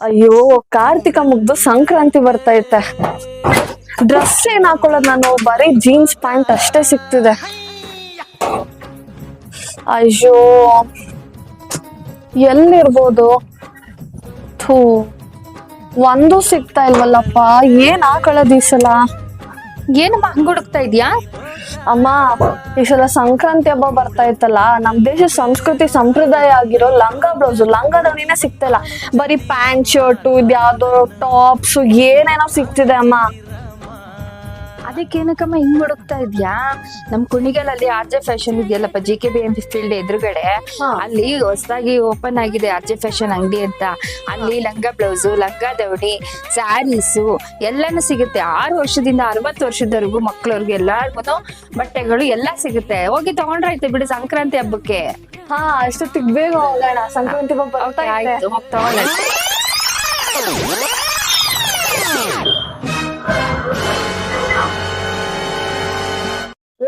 ಅಯ್ಯೋ, ಕಾರ್ತಿಕ ಮುಗ್ದು ಸಂಕ್ರಾಂತಿ ಬರ್ತೈತೆ ಡ್ರೆಸ್ ಏನ್ ಹಾಕೊಳ್ಳೋದು ನಾನು? ಬರೀ ಜೀನ್ಸ್ ಪ್ಯಾಂಟ್ ಅಷ್ಟೇ ಸಿಗ್ತಿದೆ. ಅಯ್ಯೋ, ಎಲ್ಲಿರ್ಬೋದು? ಥೂ, ಒಂದು ಸಿಗ್ತಾ ಇಲ್ವಲ್ಲಪ್ಪ? ಏನ್ ಹಾಕೊಳ್ಳೋದು ಈ ಸಲ? ಏನಮ್ಮ ಹಂಗ ಹುಡುಕ್ತಾ ಇದ್ಯಾ? ಅಮ್ಮ, ಈ ಸಲ ಸಂಕ್ರಾಂತಿ ಹಬ್ಬ ಬರ್ತಾ ಇತ್ತಲ್ಲ, ನಮ್ ದೇಶದ ಸಂಸ್ಕೃತಿ ಸಂಪ್ರದಾಯ ಆಗಿರೋ ಲಂಗ ಬ್ಲೌಸ್ ಲಂಗ ದಾವಣಿನೇ ಸಿಗ್ತಾ ಇಲ್ಲ. ಬರೀ ಪ್ಯಾಂಟ್, ಶರ್ಟು, ಇದ್ಯಾವ್ದೋ ಟಾಪ್ಸ್, ಏನೇನೋ ಸಿಗ್ತಿದೆ ಅಮ್ಮ. ಅದಕ್ಕೇನಕ್ಕಮ್ಮ ಹಿಂಗ್ ಹುಡುಕ್ತಾ ಇದ್ಯಾ? ನಮ್ ಕುಣಿಗಲಲ್ಲಿ R J fashion ಇದೆಯಲ್ಲಪ್ಪ G K B M field ಎದುರುಗಡೆ. ಅಲ್ಲಿ ಹೊಸದಾಗಿ ಓಪನ್ ಆಗಿದೆ ಆರ್ ಜೆ ಫ್ಯಾಷನ್ ಅಂಗಡಿ ಅಂತ. ಅಲ್ಲಿ ಲಂಗ ಬ್ಲೌಸು ಲಂಗ ದೌಡಿ ಸ್ಯಾರೀಸು ಎಲ್ಲಾನು ಸಿಗುತ್ತೆ. ಆರು ವರ್ಷದಿಂದ ಅರವತ್ತು ವರ್ಷದವರೆಗೂ ಮಕ್ಕಳವ್ರಿಗೆ ಎಲ್ಲಾರ್ಗು ಬಟ್ಟೆಗಳು ಎಲ್ಲಾ ಸಿಗುತ್ತೆ. ಹೋಗಿ ತಗೊಂಡ್ರಾಯ್ತು ಬಿಡು ಸಂಕ್ರಾಂತಿ ಹಬ್ಬಕ್ಕೆ. ಹಾ ಅಷ್ಟೊತ್ತಿಗೆ ಬೇಗ ಹೋಗೋಣ. ಸಂಕ್ರಾಂತಿ ಹಬ್ಬ ಬರ್ತಾ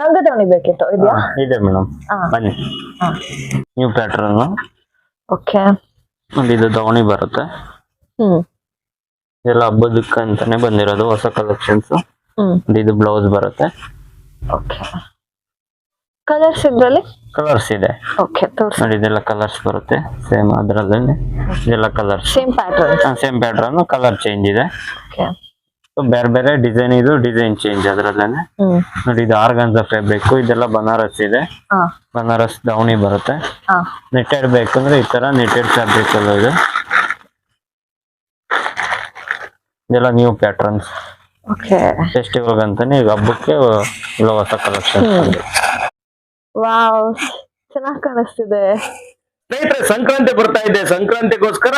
ಹೋಗಿ ತಗೊಳ್ಳಿ ಲಂಗ ದಾವಣಿ ಬೇಕಿತ್ತು ಇದೆಯಾ ಇದೆ ಮೇಡಮ್. ಹಾ. ಬನ್ನಿ. New pattern okay. ಒಂದು ಇದು ದಾವಣಿ ಬರುತ್ತೆ. ಹ್ಮ್. ಇದೆಲ್ಲ ಹಬ್ಬದಕ್ಕೆ ಅಂತಾನೆ ಬಂದಿರೋದು ಹೊಸ ಕಲೆಕ್ಷನ್ಸ್ ಹ್ಮ್. ಇದು ಬ್ಲೌಸ್ ಬರುತ್ತೆ. ಓಕೆ. ಕಲರ್ಸ್ ಇದ್ರಲ್ಲಿ? ಕಲರ್ಸ್ ಇದೆ. ಓಕೆ ತೋರ್ಸಿ. ನೋಡಿ ಇದೆಲ್ಲ ಕಲರ್ಸ್ ಬರುತ್ತೆ. ಸೇಮ್ ಅದರಲ್ಲೇ. ಇದೆಲ್ಲ colours same pattern same pattern colour change ಇದೆ. ಓಕೆ. ಬೇರೆ ಬೇರೆ ಡಿಸೈನ್ ಇದು ಡಿಸೈನ್ ಚೇಂಜ್ ಅದ್ರಲ್ಲೇನೆ. ನೋಡಿ ಇದು ಆರ್ಗನ್ಸ ಫ್ಯಾಬ್ರಿಕ್ ಇದೆಲ್ಲ ಬನಾರಸ್ ಇದೆ. ಬನಾರಸ್ ದಾವಣಿ ಬರುತ್ತೆ. ನೆಟ್ಟೆಡ್ ಬೇಕು ಅಂದ್ರೆ ಈ ತರ ನೆಟ್ಟೆಡ್ ಫ್ಯಾಬ್ರಿಕ್ ಅಲ್ಲ ಇದೆ. ಇದೆಲ್ಲ ನ್ಯೂ ಪ್ಯಾಟರ್ನ್ಸ್ ಫೆಸ್ಟಿವಲ್ ಅಂತಾನೆ ಈಗ ಹಬ್ಬಕ್ಕೆ ಹೊಸ ಕಲೆಕ್ಷನ್ ವಾವ್ ಚೆನ್ನಾಗಿ ಕಾಣಿಸ್ತಿದೆ. ಸ್ನೇಹಿತರೆ, ಸಂಕ್ರಾಂತಿ ಬರ್ತಾ ಇದೆ. ಸಂಕ್ರಾಂತಿಗೋಸ್ಕರ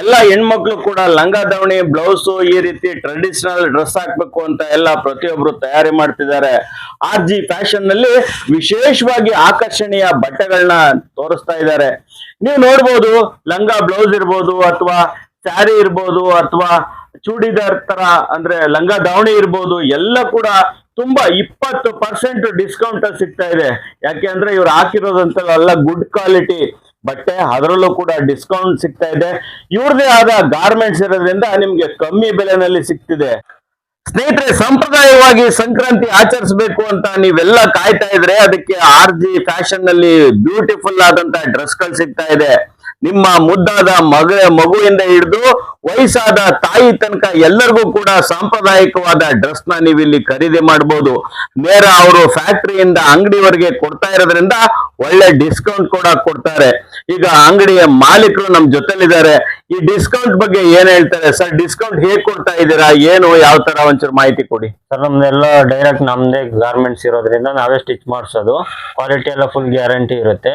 ಎಲ್ಲ ಹೆಣ್ಮಕ್ಳು ಕೂಡ ಲಂಗ ದಾವಣಿ ಬ್ಲೌಸ್ ಈ ರೀತಿ ಟ್ರೆಡಿಷನಲ್ ಡ್ರೆಸ್ ಹಾಕ್ಬೇಕು ಅಂತ ಎಲ್ಲ ಪ್ರತಿಯೊಬ್ರು ತಯಾರಿ ಮಾಡ್ತಿದ್ದಾರೆ. ಆರ್ ಜಿ ಫ್ಯಾಷನ್ನಲ್ಲಿ ವಿಶೇಷವಾಗಿ ಆಕರ್ಷಣೀಯ ಬಟ್ಟೆಗಳನ್ನ ತೋರಿಸ್ತಾ ಇದ್ದಾರೆ. ನೀವು ನೋಡ್ಬೋದು, ಲಂಗ ಬ್ಲೌಸ್ ಇರ್ಬೋದು ಅಥವಾ ಸ್ಯಾರಿ ಇರ್ಬೋದು ಅಥವಾ ಚೂಡಿದಾರ್ ತರ ಅಂದ್ರೆ ಲಂಗ ದಾವಣಿ ಇರ್ಬೋದು, ಎಲ್ಲ ಕೂಡ ತುಂಬಾ ಇಪ್ಪತ್ತು ಪರ್ಸೆಂಟ್ ಡಿಸ್ಕೌಂಟ್ ಸಿಗ್ತಾ ಇದೆ. ಯಾಕೆ ಅಂದ್ರೆ ಇವ್ರು ಹಾಕಿರೋದಂತೆಲ್ಲ ಗುಡ್ ಕ್ವಾಲಿಟಿ ಬಟ್ಟೆ ಅದರಲ್ಲೂ ಕೂಡ ಡಿಸ್ಕೌಂಟ್ ಸಿಗ್ತಾ ಇದೆ. ಇವ್ರದೇ ಆದ ಗಾರ್ಮೆಂಟ್ಸ್ ಇರೋದ್ರಿಂದ ನಿಮ್ಗೆ ಕಮ್ಮಿ ಬೆಲೆನಲ್ಲಿ ಸಿಗ್ತಿದೆ. ಸ್ನೇಹಿತರೆ, ಸಂಪ್ರದಾಯವಾಗಿ ಸಂಕ್ರಾಂತಿ ಆಚರಿಸಬೇಕು ಅಂತ ನೀವೆಲ್ಲ ಕಾಯ್ತಾ ಇದ್ರೆ ಅದಕ್ಕೆ ಆರ್ ಜಿ ಫ್ಯಾಷನ್ನಲ್ಲಿ ಬ್ಯೂಟಿಫುಲ್ ಆದಂತ ಡ್ರೆಸ್ಗಳು ಸಿಗ್ತಾ ಇದೆ. ನಿಮ್ಮ ಮುದ್ದಾದ ಮಗ ಮಗುವಿಂದ ಹಿಡಿದು ವಯಸ್ಸಾದ ತಾಯಿ ತನಕ ಎಲ್ಲರಿಗೂ ಕೂಡ ಸಾಂಪ್ರದಾಯಿಕವಾದ ಡ್ರೆಸ್ನ ನೀವು ಇಲ್ಲಿ ಖರೀದಿ ಮಾಡಬಹುದು ನೇರ ಅವರು ಫ್ಯಾಕ್ಟರಿಯಿಂದ ಅಂಗಡಿವರೆಗೆ ಕೊಡ್ತಾ ಇರೋದ್ರಿಂದ ಒಳ್ಳೆ ಡಿಸ್ಕೌಂಟ್ ಕೂಡ ಕೊಡ್ತಾರೆ. ಈಗ ಅಂಗಡಿಯ ಮಾಲೀಕರು ನಮ್ ಜೊತೆಲಿದ್ದಾರೆ. ಈ ಡಿಸ್ಕೌಂಟ್ ಬಗ್ಗೆ ಏನ್ ಹೇಳ್ತಾರೆ? ಸರ್, ಡಿಸ್ಕೌಂಟ್ ಹೇಗ್ ಕೊಡ್ತಾ ಇದ್ದೀರಾ? ಏನು, ಯಾವ ತರ ಒಂಚೂರು ಮಾಹಿತಿ ಕೊಡಿ. ಸರ್, ನಮ್ದೆಲ್ಲ ಡೈರೆಕ್ಟ್ ನಮ್ದೇ ಗಾರ್ಮೆಂಟ್ಸ್ ಇರೋದ್ರಿಂದ ನಾವೇ ಸ್ಟಿಚ್ ಮಾಡಿಸೋದು. ಕ್ವಾಲಿಟಿ ಎಲ್ಲ ಫುಲ್ ಗ್ಯಾರಂಟಿ ಇರುತ್ತೆ.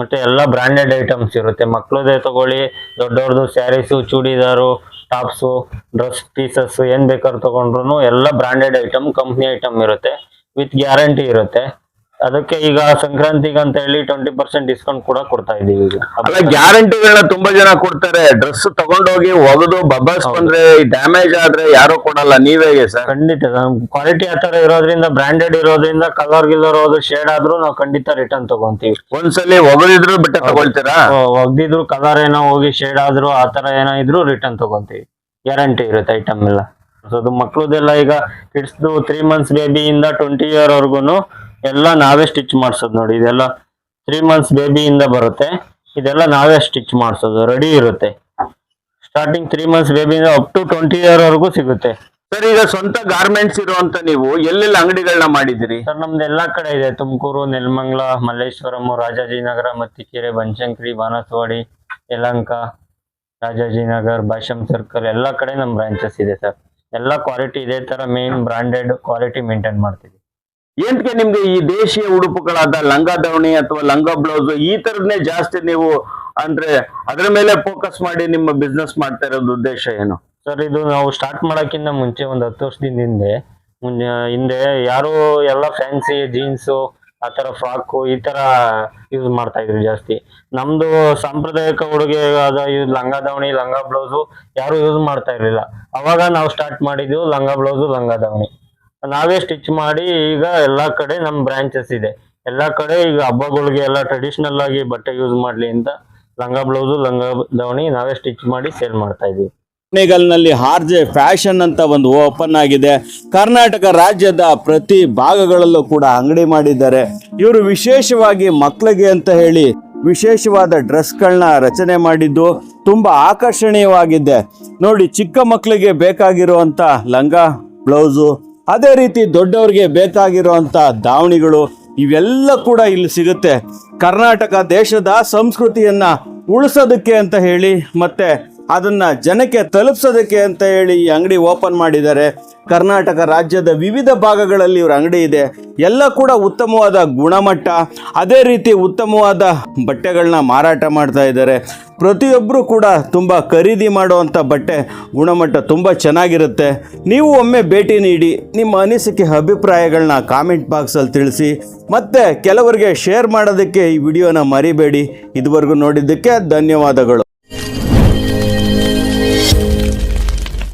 ಮತ್ತೆ ಎಲ್ಲ ಬ್ರಾಂಡೆಡ್ ಐಟಮ್ಸ್ ಇರುತ್ತೆ. ಮಕ್ಕಳದೇ ತಗೊಳ್ಳಿ ದೊಡ್ಡವ್ರದ್ದು saris churidar tops dress pieces ಏನ್ ಬೇಕಾದ್ರೂ ತಗೊಂಡ್ರು ಎಲ್ಲ ಬ್ರಾಂಡೆಡ್ ಐಟಮ್ ಕಂಪ್ನಿ ಐಟಮ್ ಇರುತ್ತೆ. ವಿತ್ ಗ್ಯಾರಂಟಿ ಇರುತ್ತೆ. ಅದಕ್ಕೆ ಈಗ ಸಂಕ್ರಾಂತಿಗೆ ಅಂತ ಹೇಳಿ ಟ್ವೆಂಟಿ ಪರ್ಸೆಂಟ್ ಡಿಸ್ಕೌಂಟ್ ಕೂಡ ಕೊಡ್ತಾ ಇದೀವಿ ಈಗ. ಅಲ್ಲ ಗ್ಯಾರಂಟಿಗಳನ್ನ ತುಂಬಾ ಜನ ಕೊಡ್ತಾರೆ. ಡ್ರೆಸ್ ತಗೊಂಡೋಗಿ ಒಗೆದು ಬಬಲ್ಸ್ ಬಂದ್ರೆ ಡ್ಯಾಮೇಜ್ ಆದ್ರೆ ಯಾರು ಕೊಡಲ್ಲ. ನೀವೇ ಸರ್? ಖಂಡಿತ. ಕ್ವಾಲಿಟಿ ಆ ತರ ಇರೋದ್ರಿಂದ ಬ್ರಾಂಡೆಡ್ ಇರೋದ್ರಿಂದ ಕಲರ್ ಗಿಲ್ಲರ್ ಹೋದ್ರು ಶೇಡ್ ಆದ್ರೂ ನಾವು ಖಂಡಿತ ರಿಟರ್ನ್ ತಗೊಂತೀವಿ ಒಂದ್ಸಲಿ ಒಗದಿದ್ರು ಬಿಟ್ಟ ತಗೊಳ್ತೀರಾ? ಒಗ್ದಿದ್ರು ಕಲರ್ ಏನೋ ಹೋಗಿ ಶೇಡ್ ಆದ್ರೂ ಆ ತರ ಏನೋ ಇದ್ರು ರಿಟರ್ನ್ ತಗೊಂತೀವಿ ಗ್ಯಾರಂಟಿ ಇರುತ್ತೆ ಐಟಮ್ ಎಲ್ಲ. ಸೊ ಅದು ಮಕ್ಳದೆಲ್ಲ ಈಗ ಕಿಡ್ಸ್ದು ತ್ರೀ ಮಂತ್ಸ್ ಬೇಬಿಯಿಂದ ಟ್ವೆಂಟಿ ಇಯರ್ ವರ್ಗುನು ಎಲ್ಲ ನಾವೇ ಸ್ಟಿಚ್ ಮಾಡಿಸೋದು ನೋಡಿ ಇದೆಲ್ಲ ತ್ರೀ ಮಂತ್ಸ್ ಬೇಬಿಯಿಂದ ಬರುತ್ತೆ. ಇದೆಲ್ಲ ನಾವೇ ಸ್ಟಿಚ್ ಮಾಡಿಸೋದು ರೆಡಿ ಇರುತ್ತೆ. ಸ್ಟಾರ್ಟಿಂಗ್ ತ್ರೀ ಮಂತ್ಸ್ ಬೇಬಿಯಿಂದ ಅಪ್ ಟು ಟ್ವೆಂಟಿ ಇಯರ್ ವರೆಗೂ ಸಿಗುತ್ತೆ. ಸರ್ ಈಗ ಸ್ವಂತ ಗಾರ್ಮೆಂಟ್ಸ್ ಇರುವಂತ ನೀವು ಎಲ್ಲೆಲ್ಲ ಅಂಗಡಿಗಳನ್ನ ಮಾಡಿದಿರಿ ಸರ್ ನಮ್ದು ಎಲ್ಲಾ ಕಡೆ ಇದೆ. ತುಮಕೂರು ನೆಲಮಂಗ್ಲ ಮಲ್ಲೇಶ್ವರಂ ರಾಜಾಜಿನಗರ ಮತ್ತಿಕೆರೆ ಬನಶಂಕರಿ ಬಾನಸವಾಡಿ ಯಲಂಕ ರಾಜಾಜಿನಗರ್ ಭಾಷಮ್ ಸರ್ಕಲ್ ಎಲ್ಲಾ ಕಡೆ ನಮ್ಮ ಬ್ರಾಂಚಸ್ ಇದೆ ಸರ್. ಎಲ್ಲಾ ಕ್ವಾಲಿಟಿ ಇದೇ ತರ ಮೇನ್ ಬ್ರಾಂಡೆಡ್ ಕ್ವಾಲಿಟಿ ಮೇಂಟೈನ್ ಮಾಡ್ತೀವಿ ಏನ್ಕೆ ನಿಮ್ಗೆ ಈ ದೇಶೀಯ ಉಡುಪುಗಳಾದ ಲಂಗ ದಾವಣಿ ಅಥವಾ ಲಂಗ ಬ್ಲೌಸ್ ಈ ತರದ್ನೇ ಜಾಸ್ತಿ ನೀವು ಅಂದ್ರೆ ಅದ್ರ ಮೇಲೆ ಫೋಕಸ್ ಮಾಡಿ ನಿಮ್ಮ ಬಿಸ್ನೆಸ್ ಮಾಡ್ತಾ ಇರೋದು ಉದ್ದೇಶ ಏನು? ಸರ್, ಇದು ನಾವು ಸ್ಟಾರ್ಟ್ ಮಾಡೋಕ್ಕಿಂತ ಮುಂಚೆ ಒಂದು ಹತ್ತು ವರ್ಷದಿಂದ ಹಿಂದೆ ಹಿಂದೆ ಯಾರು ಎಲ್ಲ ಫ್ಯಾನ್ಸಿ ಜೀನ್ಸು ಆ ಥರ ಫ್ರಾಕು ಈ ಥರ ಯೂಸ್ ಮಾಡ್ತಾ ಇದ್ರು ಜಾಸ್ತಿ. ನಮ್ದು ಸಾಂಪ್ರದಾಯಿಕ ಉಡುಗೆ ಆದ ಇದು ಲಂಗ ದಾವಣಿ ಲಂಗ ಬ್ಲೌಸು ಯಾರು ಯೂಸ್ ಮಾಡ್ತಾ ಇರಲಿಲ್ಲ. ಅವಾಗ ನಾವು ಸ್ಟಾರ್ಟ್ ಮಾಡಿದ್ವಿ ಲಂಗ ಬ್ಲೌಸು, ಲಂಗ ದಾವಣಿ ನಾವೇ ಸ್ಟಿಚ್ ಮಾಡಿ ಈಗ ಎಲ್ಲಾ ಕಡೆ ನಮ್ಮ ಬ್ರಾಂಚಸ್ ಇದೆ. ಎಲ್ಲಾ ಕಡೆ ಈಗ ಹಬ್ಬಗಳಿಗೆ ಎಲ್ಲ ಟ್ರೆಡಿಷನಲ್ ಆಗಿ ಬಟ್ಟೆ ಯೂಸ್ ಮಾಡ್ಲಿ ಅಂತ ಲಂಗ ಬ್ಲೌಸು ಲಂಗ ದವಣಿ ನಾವೇ ಸ್ಟಿಚ್ ಮಾಡಿ ಸೇಲ್ ಮಾಡ್ತಾ ಇದೀವಿ ನಲ್ಲಿ ಆರ್ಜೆ ಫ್ಯಾಷನ್ ಅಂತ ಒಂದು ಓಪನ್ ಆಗಿದೆ. ಕರ್ನಾಟಕ ರಾಜ್ಯದ ಪ್ರತಿ ಭಾಗಗಳಲ್ಲೂ ಕೂಡ ಅಂಗಡಿ ಮಾಡಿದ್ದಾರೆ. ಇವರು ವಿಶೇಷವಾಗಿ ಮಕ್ಕಳಿಗೆ ಅಂತ ಹೇಳಿ ವಿಶೇಷವಾದ ಡ್ರೆಸ್ಗಳನ್ನ ರಚನೆ ಮಾಡಿದ್ದು ತುಂಬಾ ಆಕರ್ಷಣೀಯವಾಗಿದೆ. ನೋಡಿ ಚಿಕ್ಕ ಮಕ್ಕಳಿಗೆ ಬೇಕಾಗಿರುವಂಥ ಲಂಗ ಬ್ಲೌಸು ಅದೇ ರೀತಿ ದೊಡ್ಡವ್ರಿಗೆ ಬೇಕಾಗಿರುವಂಥ ದಾವಣಿಗಳು ಇವೆಲ್ಲ ಕೂಡ ಇಲ್ಲಿ ಸಿಗುತ್ತೆ. ಕರ್ನಾಟಕ ದೇಶದ ಸಂಸ್ಕೃತಿಯನ್ನ ಉಳಿಸೋದಕ್ಕೆ ಅಂತ ಹೇಳಿ ಮತ್ತೆ ಅದನ್ನ ಜನಕ್ಕೆ ತಲುಪಿಸೋದಕ್ಕೆ ಅಂತ ಹೇಳಿ ಈ ಅಂಗಡಿ ಓಪನ್ ಮಾಡಿದ್ದಾರೆ. ಕರ್ನಾಟಕ ರಾಜ್ಯದ ವಿವಿಧ ಭಾಗಗಳಲ್ಲಿ ಇವರ ಅಂಗಡಿ ಇದೆ. ಎಲ್ಲ ಕೂಡ ಉತ್ತಮವಾದ ಗುಣಮಟ್ಟ, ಅದೇ ರೀತಿ ಉತ್ತಮವಾದ ಬಟ್ಟೆಗಳನ್ನ ಮಾರಾಟ ಮಾಡ್ತಾ ಇದ್ದಾರೆ. ಪ್ರತಿಯೊಬ್ಬರು ಕೂಡ ತುಂಬ ಖರೀದಿ ಮಾಡುವಂಥ ಬಟ್ಟೆ ಗುಣಮಟ್ಟ ತುಂಬ ಚೆನ್ನಾಗಿರುತ್ತೆ. ನೀವು ಒಮ್ಮೆ ಭೇಟಿ ನೀಡಿ ನಿಮ್ಮ ಅನಿಸಿಕೆ ಅಭಿಪ್ರಾಯಗಳನ್ನ ಕಾಮೆಂಟ್ ಬಾಕ್ಸಲ್ಲಿ ತಿಳಿಸಿ, ಮತ್ತು ಕೆಲವರಿಗೆ ಶೇರ್ ಮಾಡೋದಕ್ಕೆ ಈ ವಿಡಿಯೋನ ಮರಿಬೇಡಿ. ಇದುವರೆಗೂ ನೋಡಿದ್ದಕ್ಕೆ ಧನ್ಯವಾದಗಳು.